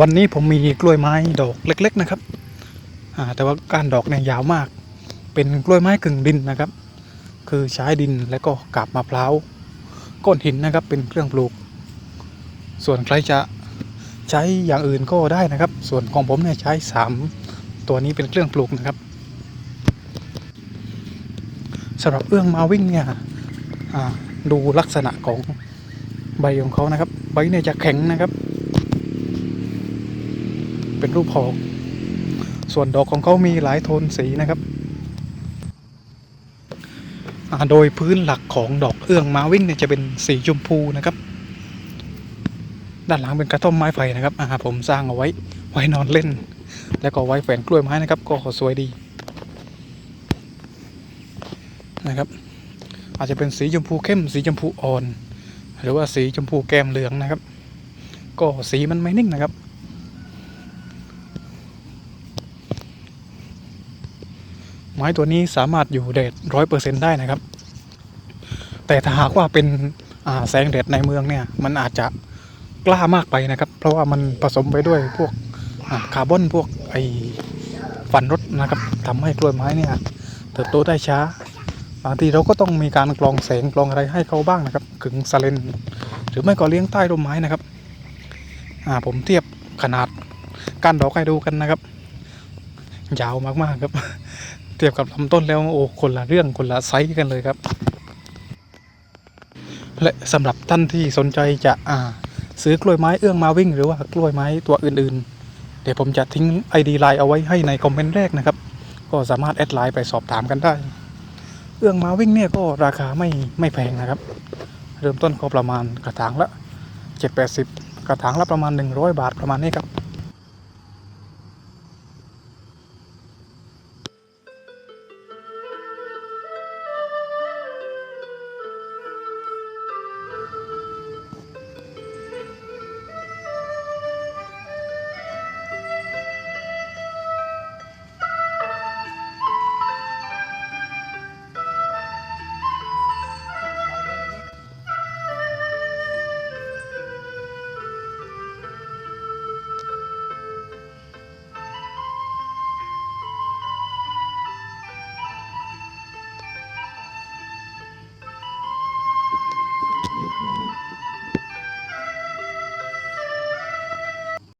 วันนี้ผมมีกล้วยไม้ดอกเล็ก ๆนะครับแต่ว่าก้านดอกเนี่ยยาวมาก เป็นกล้วยไม้กึ่งดินนะครับ คือใช้ดินแล้วก็กาบมะพร้าวก้อนหินนะครับเป็นเครื่องปลูก ส่วนใครจะใช้อย่างอื่นก็ได้นะครับ ส่วนของผมเนี่ยใช้สามตัวนี้เป็นเครื่องปลูกนะครับสำหรับเอื้องมาวิ่งเนี่ยดูลักษณะของใบของเขานะครับ ใบเนี่ยจะแข็งนะครับ เป็นรูปหอก ส่วนดอกของเขามีหลายโทนสีนะครับ โดยพื้นหลักของดอกเอื้องมาวิ่งเนี่ยจะเป็นสีชมพูนะครับ ด้านหลังเป็นกระท่อมไม้ไผ่นะครับอาผมสร้างเอาไว้ไว้นอนเล่น แล้วก็ไว้แฝนกล้วยไม้นะครับ ก็สวยดีนะครับ อาจจะเป็นสีชมพูเข้ม สีชมพูอ่อน หรือว่าสีชมพูแก้มเหลืองนะครับ ก็สีมันไม่นิ่งนะครับ ไม้ตัวนี้สามารถอยู่แดดร้อยเปอร์เซ็นได้นะครับ แต่ถ้าหากว่าเป็นแสงแดดในเมืองเนี่ย มันอาจจะกล้ามากไปนะครับ เพราะว่ามันผสมไปด้วยพวกคาร์บอนพวกไอฟันรถนะครับทำให้กล้วยไม้เนี่ยเติบโตได้ช้าบางทีเราก็ต้องมีการกรองแสงกรองอะไรให้เขาบ้างนะครับขึงสเลนหรือไม่ก็เลี้ยงใต้ร่มไม้นะครับ อ่าผมเทียบขนาดก้านดอกให้ดูกันนะครับ ยาวมากๆครับ เทียบกับลำต้นแล้วโอ้คนละเรื่องคนละไซส์กันเลยครับ และสำหรับท่านที่สนใจจะอ่าซื้อกล้วยไม้เอื้องมาวิ่ง หรือว่ากล้วยไม้ตัวอื่นๆ เดี๋ยวผมจะทิ้ง ID ไลน์เอาไว้ให้ในคอมเมนต์แรกนะครับ ก็สามารถแอดไลน์ไปสอบถามกันได้ เอื้องมาวิ่งเนี่ยก็ราคาไม่ไม่แพงนะครับ เริ่มต้นก็ประมาณกระถางละ 7 8 0 กระถางละประมาณ 100 บาทประมาณนี้ครับ